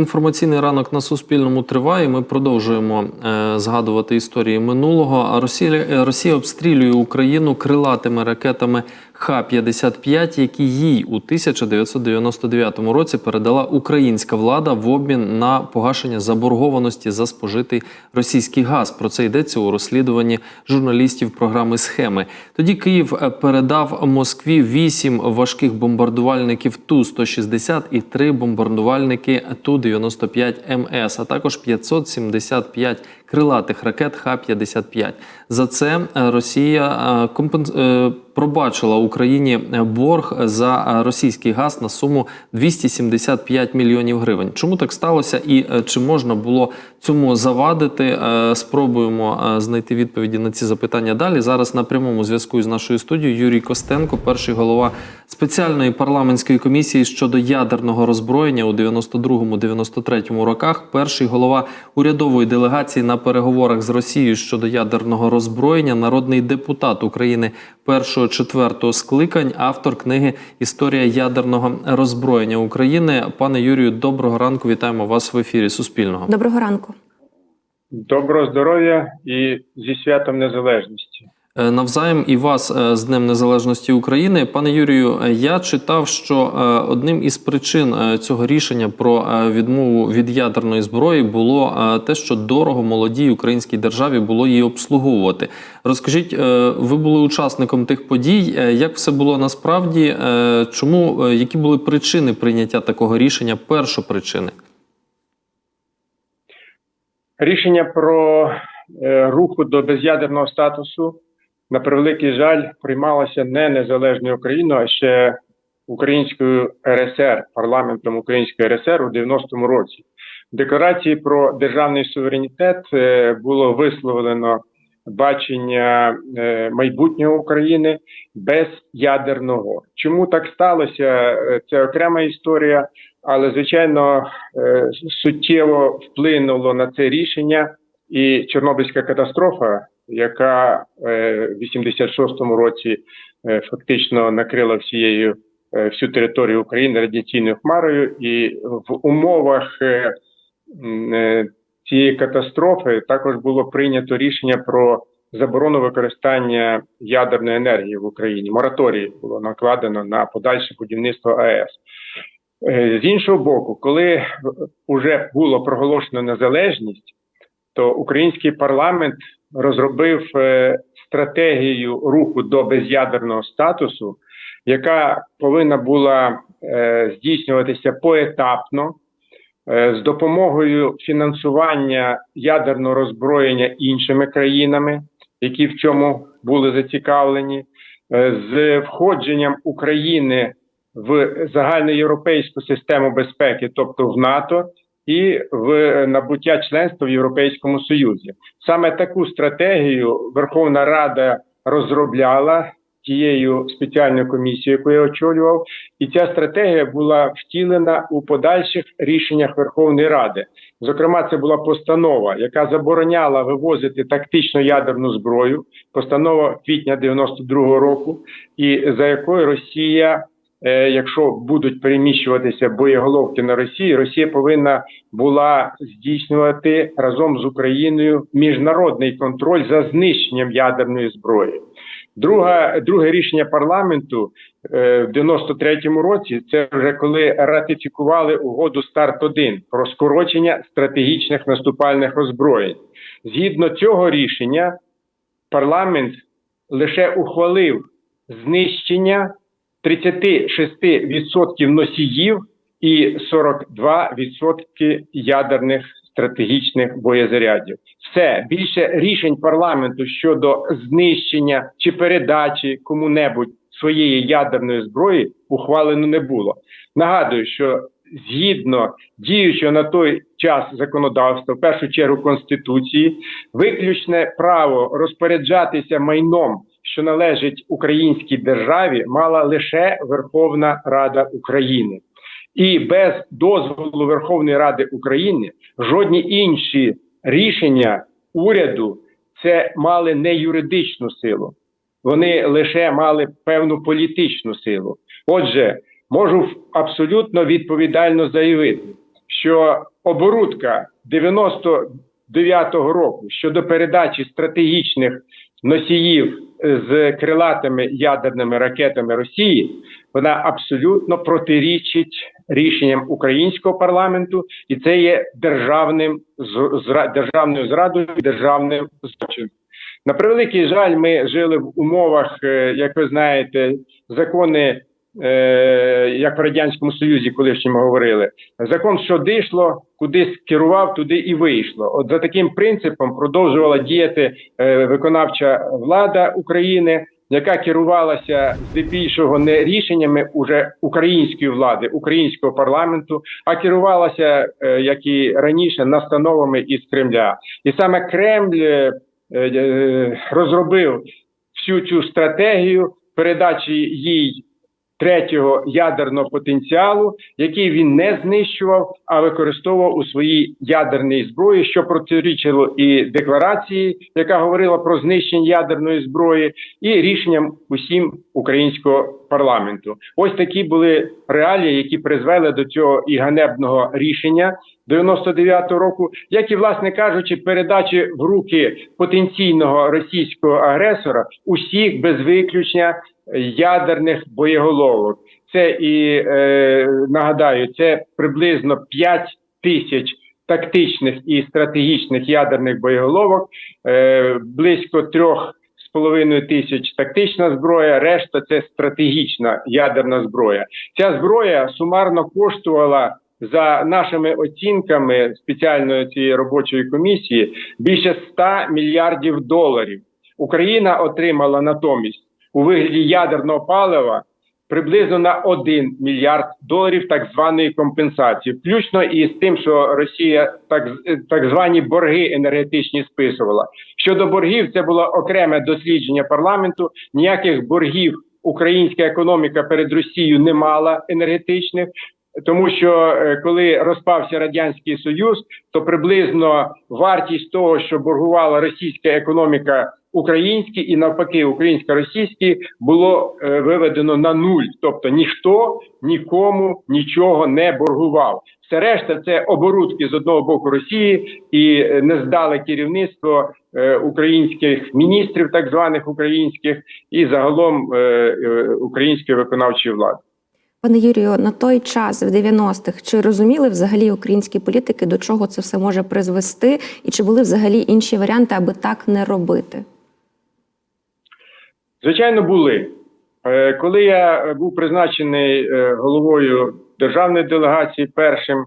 Інформаційний ранок на Суспільному триває. Ми продовжуємо е, згадувати історії минулого. А Росія, Росія обстрілює Україну крилатими ракетами Х-55, які їй у 1999 році передала українська влада в обмін на погашення заборгованості за спожитий російський газ. Про це йдеться у розслідуванні журналістів програми Схеми. Тоді Київ е, передав Москві вісім важких бомбардувальників Ту-160 і три бомбардувальники Ту-95 МС, а також 575 крилатих ракет Х-55. За це е, Росія е, компенс... е, пробачила Україні борг за російський газ на суму 275 мільйонів гривень. Чому так сталося і чи можна було цьому завадити? Спробуємо знайти відповіді на ці запитання далі. Зараз на прямому зв'язку з нашою студією Юрій Костенко, перший голова спеціальної парламентської комісії щодо ядерного роззброєння у 92-93 роках. Перший голова урядової делегації на переговорах з Росією щодо ядерного роззброєння, народний депутат України першого четвертого скликань, автор книги Історія ядерного роззброєння України. Пане Юрію, доброго ранку. Вітаємо вас в ефірі Суспільного. Доброго ранку. Доброго здоров'я і зі святом незалежності. Е, Навзаєм і вас е, з Днем Незалежності України. Пане Юрію, е, я читав, що одним із причин цього рішення про відмову від ядерної зброї було те, що дорого молодій українській державі було її обслуговувати. Розкажіть, ви були учасником тих подій. Як все було насправді? Чому які були причини прийняття такого рішення? Першопричини? Рішення про руху до без'ядерного статусу, на превеликий жаль, приймалося не незалежною Україною, а ще Українською РСР, парламентом Української РСР у 90-му році. В декларації про державний суверенітет е, було висловлено бачення е, майбутнього України без ядерного. Чому так сталося? Е, Це окрема історія, але звичайно суттєво вплинуло на це рішення і Чорнобильська катастрофа, яка е, в 86-му році е, фактично накрила всією е, всю територію України радіаційною хмарою, і в умовах цієї катастрофи також було прийнято рішення про заборону використання ядерної енергії в Україні. Мораторій було накладено на подальше будівництво АЕС. З іншого боку, коли вже було проголошено незалежність, то український парламент розробив е, стратегію руху до без'ядерного статусу, яка повинна була е, здійснюватися поетапно е, з допомогою фінансування ядерного роззброєння іншими країнами, які в цьому були зацікавлені, з входженням України в загальноєвропейську систему безпеки, тобто в НАТО, і в набуття членства в Європейському Союзі. Саме таку стратегію Верховна Рада розробляла тією спеціальною комісією, яку я очолював, і ця стратегія була втілена у подальших рішеннях Верховної Ради. Зокрема, це була постанова, яка забороняла вивозити тактичну ядерну зброю, постанова квітня 92-го року, і за якою Росія якщо будуть переміщуватися боєголовки на Росії, Росія повинна була здійснювати разом з Україною міжнародний контроль за знищенням ядерної зброї. Друга, друге рішення парламенту е, в 93-му році це вже коли ратифікували угоду Старт 1 про скорочення стратегічних наступальних озброєнь. Згідно цього рішення, парламент лише ухвалив знищення 36% носіїв і 42% ядерних стратегічних боєзарядів. Все більше рішень парламенту щодо знищення чи передачі кому-небудь своєї ядерної зброї ухвалено не було. Нагадую, що згідно діючого на той час законодавства, в першу чергу конституції, виключне право розпоряджатися майном що належить українській державі, мала лише Верховна Рада України. І без дозволу Верховної Ради України жодні інші рішення уряду це мали не юридичну силу, вони лише мали певну політичну силу. Отже, можу абсолютно відповідально заявити, що оборудка 99-го року щодо передачі стратегічних носіїв з крилатими ядерними ракетами Росії, вона абсолютно протирічить рішенням українського парламенту, і це є державним державною зрадою, державним злочином. На превеликий жаль, ми жили в умовах, е, як ви знаєте, закони, як в радянському союзі, колишньому говорили, закон, що дійшло, кудись керував, туди і вийшло. От за таким принципом продовжувала діяти е, виконавча влада України, яка керувалася здебільшого не рішеннями уже української влади, українського парламенту, а керувалася, е, як і раніше, настановами із Кремля. І саме Кремль е, е, розробив всю цю стратегію передачі їй третього ядерного потенціалу, який він не знищував, а використовував у своїй ядерній зброї, що протирічило і декларації, яка говорила про знищення ядерної зброї, і рішенням усім українського парламенту. Ось такі були реалії, які призвели до цього і ганебного рішення 99-го року, як і, власне кажучи, передачі в руки потенційного російського агресора усіх без виключення ядерних боєголовок. Це і е, нагадаю, це приблизно 5 тисяч тактичних і стратегічних ядерних боєголовок, е, близько трьох з половиною тисяч тактична зброя, решта це стратегічна ядерна зброя. Ця зброя сумарно коштувала за нашими оцінками спеціальної цієї робочої комісії більше 100 мільярдів доларів. Україна отримала натомість у вигляді ядерного палива приблизно на 1 мільярд доларів так званої компенсації, включно і з тим, що Росія так, так звані борги енергетичні списувала. Щодо боргів, це було окреме дослідження парламенту. Ніяких боргів українська економіка перед Росією не мала енергетичних. Тому що е, коли розпався радянський союз, то приблизно вартість того, що боргувала російська економіка українській, і навпаки, українська російській, було е, виведено на нуль. Тобто ніхто нікому нічого не боргував. Все решта це оборудки з одного боку Росії і е, нездале керівництво українських міністрів, так званих українських, і загалом української виконавчої влади. Пане Юрію, на той час, в 90-х, чи розуміли взагалі українські політики, до чого це все може призвести, і чи були взагалі інші варіанти, аби так не робити? Звичайно, були. Е, Коли я е, був призначений е, головою державної делегації першим,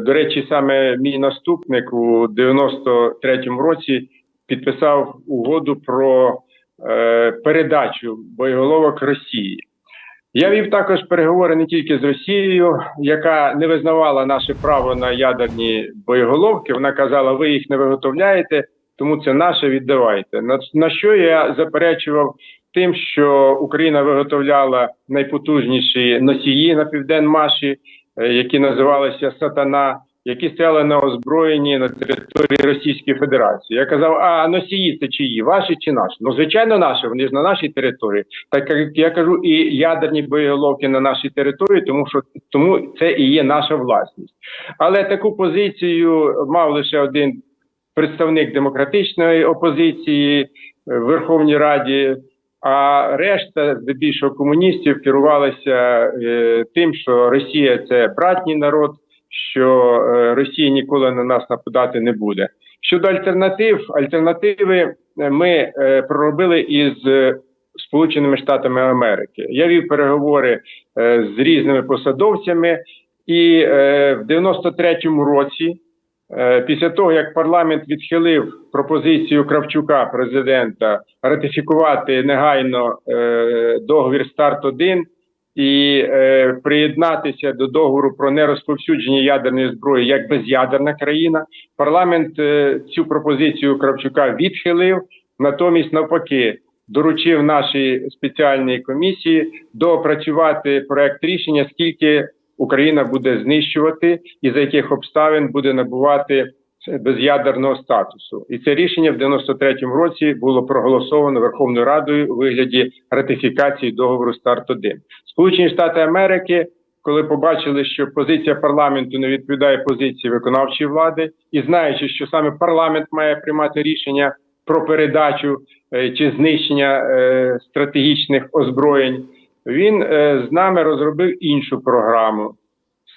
до речі, саме мій наступник у 93-му році підписав угоду про передачу боєголовок Росії. Я вів також переговори не тільки з Росією, яка не визнавала наше право на ядерні боєголовки. Вона казала, ви їх не виготовляєте, тому це наше віддавайте. На, що я заперечував тим, що Україна виготовляла найпотужніші носії на південмаші, е, які називалися Сатана, які стояли на озброєнні на території Російської Федерації. Я казав, а носії це чиї? Ваші чи наші? Ну, звичайно, наші, вони ж на нашій території. Так як я кажу, і ядерні боєголовки на нашій території, тому що тому це і є наша власність. Але таку позицію мав лише один представник демократичної опозиції в Верховній Раді. А решта, здебільшого комуністів, керувалися е, тим, що Росія це братній народ, що е, Росія ніколи на нас нападати не буде. Щодо альтернатив, альтернативи е, ми е, проробили із Сполученими Штатами Америки. Я вів переговори з різними посадовцями, і в 93-му році. Після того, як парламент відхилив пропозицію Кравчука, президента, ратифікувати негайно договір старт 1 і е, приєднатися до договору про нерозповсюдження ядерної зброї як безядерна країна, парламент е, цю пропозицію Кравчука відхилив. Натомість, навпаки, доручив нашій спеціальній комісії доопрацювати проект рішення, скільки Україна буде знищувати і за яких обставин буде набувати безядерного статусу. І це рішення в 93-му році було проголосовано Верховною Радою у вигляді ратифікації договору старт 1 Сполучені Штати Америки, коли побачили, що позиція парламенту не відповідає позиції виконавчої влади, і знаючи, що саме парламент має приймати рішення про передачу е, чи знищення е, стратегічних озброєнь, він е, з нами розробив іншу програму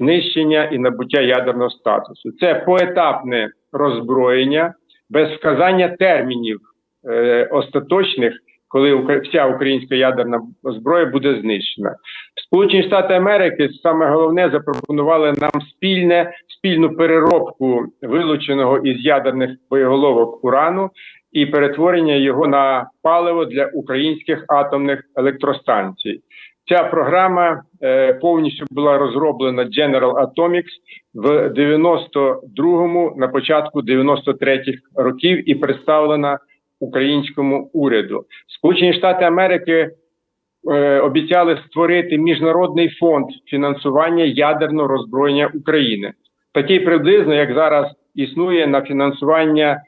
знищення і набуття ядерного статусу. Це поетапне роззброєння без вказання термінів е, остаточних, коли вся українська ядерна зброя буде знищена. Сполучені Штати Америки саме головне запропонували нам спільне спільну переробку вилученого із ядерних боєголовок урану і перетворення його на паливо для українських атомних електростанцій. Ця програма е, повністю була розроблена General Atomics в 92-му, на початку 93-х років і представлена українському уряду. Сполучені Штати Америки е, обіцяли створити міжнародний фонд фінансування ядерного роззброєння України, такий приблизно як зараз існує на фінансування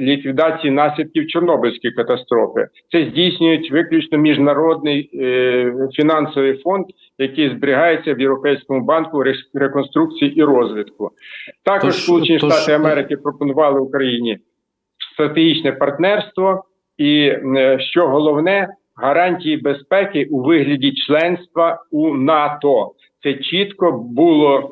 ліквідації наслідків Чорнобильської катастрофи. Це здійснюють виключно міжнародний е, фінансовий фонд, який зберігається в Європейському банку реконструкції і розвитку. Також Тож- Сполучені тож- Штати Америки пропонували Україні стратегічне партнерство, і е, що головне, гарантії безпеки у вигляді членства у НАТО. Це чітко було е,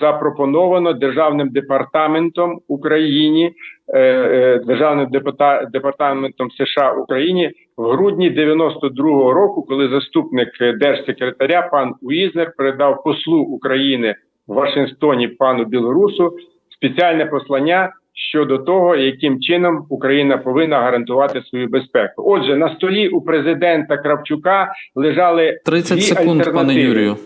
запропоновано державним департаментом Україні, е, е, державним департа- департаментом США Україні в грудні 92-го року, коли заступник е, держсекретаря пан Уізнер передав послу України в Вашингтоні пану Білорусу спеціальне послання щодо того, яким чином Україна повинна гарантувати свою безпеку. Отже, на столі у президента Кравчука лежали 30 дві секунд, пане. Юрію.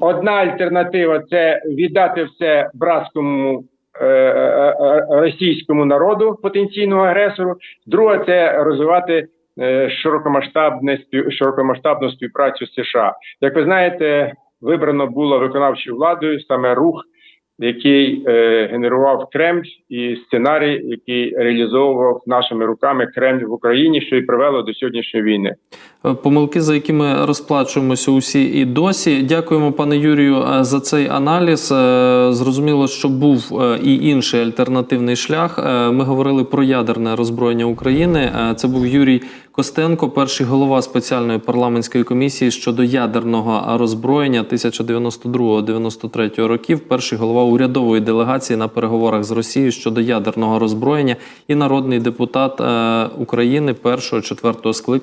Одна альтернатива це віддати все братському е, е, е, російському народу, потенційному агресору. Друга це розвивати е, широкомасштабне широкомасштабну співпрацю з США. Як ви знаєте, вибрано було виконавчою владою саме рух, який е, генерував Кремль, і сценарій, який реалізовував нашими руками Кремль в Україні, що і привело до сьогоднішньої війни. Е, Помилки, за якими розплачуємося усі і досі. Дякуємо, пане Юрію, е, за цей аналіз. Е, Зрозуміло, що був і інший альтернативний шлях. Ми говорили про ядерне роззброєння України. Це був Юрій Костенко, перший голова спеціальної парламентської комісії щодо ядерного роззброєння 1992-93 років. Перший голова урядової делегації на переговорах з Росією щодо ядерного роззброєння і народний депутат е, України першого четвертого скликання.